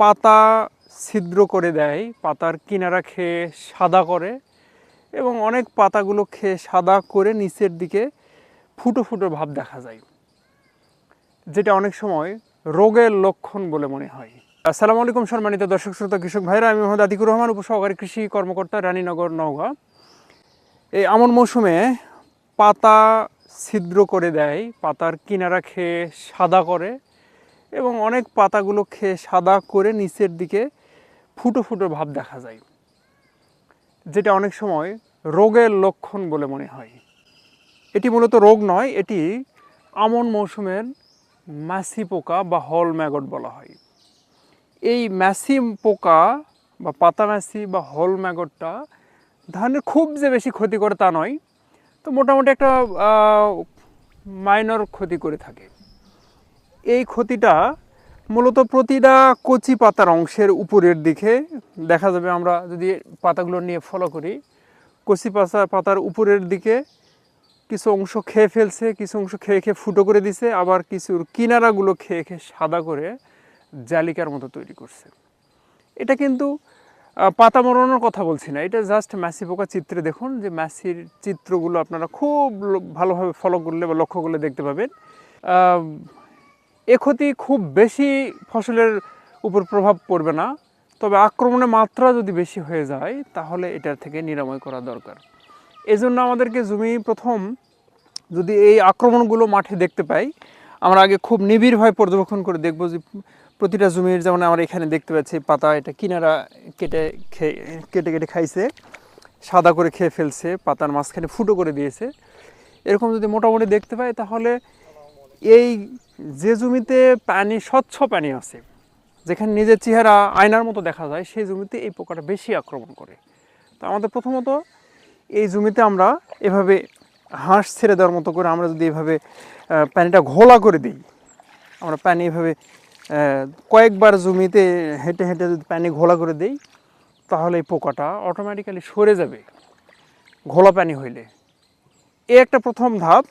পাতা ছিদ্র করে দেয়, পাতার কিনারা খেয়ে সাদা করে এবং অনেক পাতাগুলো খেয়ে সাদা করে নিচের দিকে ফুটো ফুটো ভাব দেখা যায়, যেটা অনেক সময় রোগের লক্ষণ বলে মনে হয়। আসসালামু আলাইকুম সম্মানিত দর্শক, শ্রোতা, কৃষক ভাইরা, আমি মোহাম্মদ আতিকুর রহমান, উপসহকারী কৃষি কর্মকর্তা রানীনগর, নওগাঁ। এই আমন মৌসুমে পাতা ছিদ্র করে দেয়, পাতার কিনারা খেয়ে সাদা করে এবং অনেক পাতাগুলো খেয়ে সাদা করে নিচের দিকে ফুটো ফুটো ভাব দেখা যায়, যেটা অনেক সময় রোগের লক্ষণ বলে মনে হয়। এটি মূলত রোগ নয়, এটি আমন মৌসুমের ম্যাসি পোকা বা হল ম্যাগট বলা হয়। এই ম্যাসি পোকা বা পাতা ম্যাসি বা হল ম্যাগটটা ধানের খুব যে বেশি ক্ষতি করে তা নয়, তো মোটামুটি একটা মাইনর ক্ষতি করে থাকে। এই ক্ষতিটা মূলত প্রতিটা কচি পাতার অংশের উপরের দিকে। দেখা যাবে আমরা যদি পাতাগুলো নিয়ে ফলো করি, কচি পাতা, পাতার উপরের দিকে কিছু অংশ খেয়ে ফেলছে, কিছু অংশ খেয়ে খেয়ে ফুটো করে দিছে, আবার কিছুর কিনারাগুলো খেয়ে খেয়ে সাদা করে জালিকার মতো তৈরি করছে। এটা কিন্তু পাতা মরানোর কথা বলছি না, এটা জাস্ট ম্যাসি পোকা চিত্রে দেখুন, যে ম্যাসির চিত্রগুলো আপনারা খুব ভালোভাবে ফলো করলে বা লক্ষ্য করলে দেখতে পাবেন। এ ক্ষতি খুব বেশি ফসলের উপর প্রভাব পড়বে না, তবে আক্রমণের মাত্রা যদি বেশি হয়ে যায়, তাহলে এটার থেকে নিরাময় করা দরকার। এজন্য আমাদেরকে জমি প্রথম যদি এই আক্রমণগুলো মাঠে দেখতে পাই, আমরা আগে খুব নিবিড়ভাবে পর্যবেক্ষণ করে দেখব যে প্রতিটা জমির, যেমন আমরা এখানে দেখতে পাচ্ছি পাতা, এটা কিনারা কেটে কেটে কেটে খাইছে, সাদা করে খেয়ে ফেলছে, পাতার মাঝখানে ফুটো করে দিয়েছে। এরকম যদি মোটামুটি দেখতে পাই, তাহলে এই যে জমিতে পানি, স্বচ্ছ পানি আছে, যেখানে নিজের চেহারা, আয়নার মতো দেখা যায়, সেই জমিতে এই পোকাটা বেশি আক্রমণ করে। তো আমাদের প্রথমত এই জমিতে আমরা এভাবে হাঁস ছেড়ে দেওয়ার মতো করে আমরা যদি এভাবে পানিটা ঘোলা করে দিই, আমরা পানি এভাবে কয়েকবার জমিতে হেঁটে হেঁটে যদি পানি ঘোলা করে দিই, তাহলে এই পোকাটা অটোমেটিক্যালি সরে যাবে, ঘোলা পানি হইলে। এ একটা প্রথম ধাপ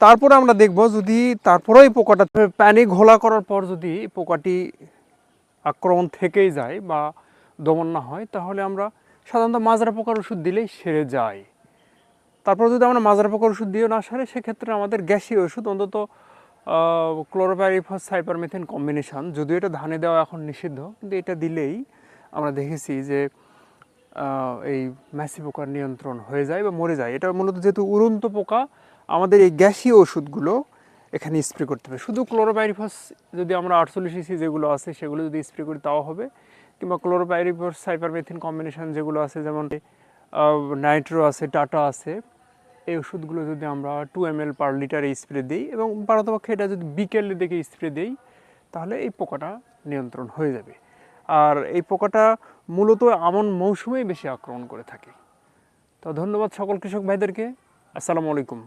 তারপরে আমরা দেখব যদি তারপরে এই পোকাটা পানি ঘোলা করার পর যদি পোকাটি আক্রমণ থেকেই যায় বা দমন না হয়, তাহলে আমরা সাধারণত মাজরা পোকার ওষুধ দিলেই সেরে যায় তারপর যদি আমরা মাজরা পোকার ওষুধ দিয়েও না সারে, সেক্ষেত্রে আমাদের গ্যাসীয় ওষুধ, অন্তত ক্লোরোপ্যারিফস সাইপারমেথিন কম্বিনেশন যদিও এটা ধানে দেওয়া এখন নিষিদ্ধ, কিন্তু এটা দিলেই আমরা দেখেছি যে এই ম্যাসি পোকার নিয়ন্ত্রণ হয়ে যায় বা মরে যায়। এটা মূলত যেহেতু উড়ন্ত পোকা, আমাদের এই গ্যাসীয় ওষুধগুলো এখানে স্প্রে করতে হবে। শুধু ক্লোরোপাইরিফাস যদি আমরা আটচল্লিশ ইসি যেগুলো আছে, সেগুলো যদি স্প্রে করি তাও হবে। কিংবা ক্লোরোপাইরিফাস সাইপারমেথিন কম্বিনেশন যেগুলো আছে, যেমন নাইট্রো আছে, টাটা আছে, এই ওষুধগুলো যদি আমরা টু এম এল পার লিটারে স্প্রে দিই এবং পারতপক্ষে এটা যদি বিকেলে দেখে স্প্রে দিই, তাহলে এই পোকাটা নিয়ন্ত্রণ হয়ে যাবে। আর এই পোকাটা মূলত আমন মৌসুমেই বেশি আক্রমণ করে থাকে। তো ধন্যবাদ সকল কৃষক ভাইদেরকে। আসসালামু আলাইকুম।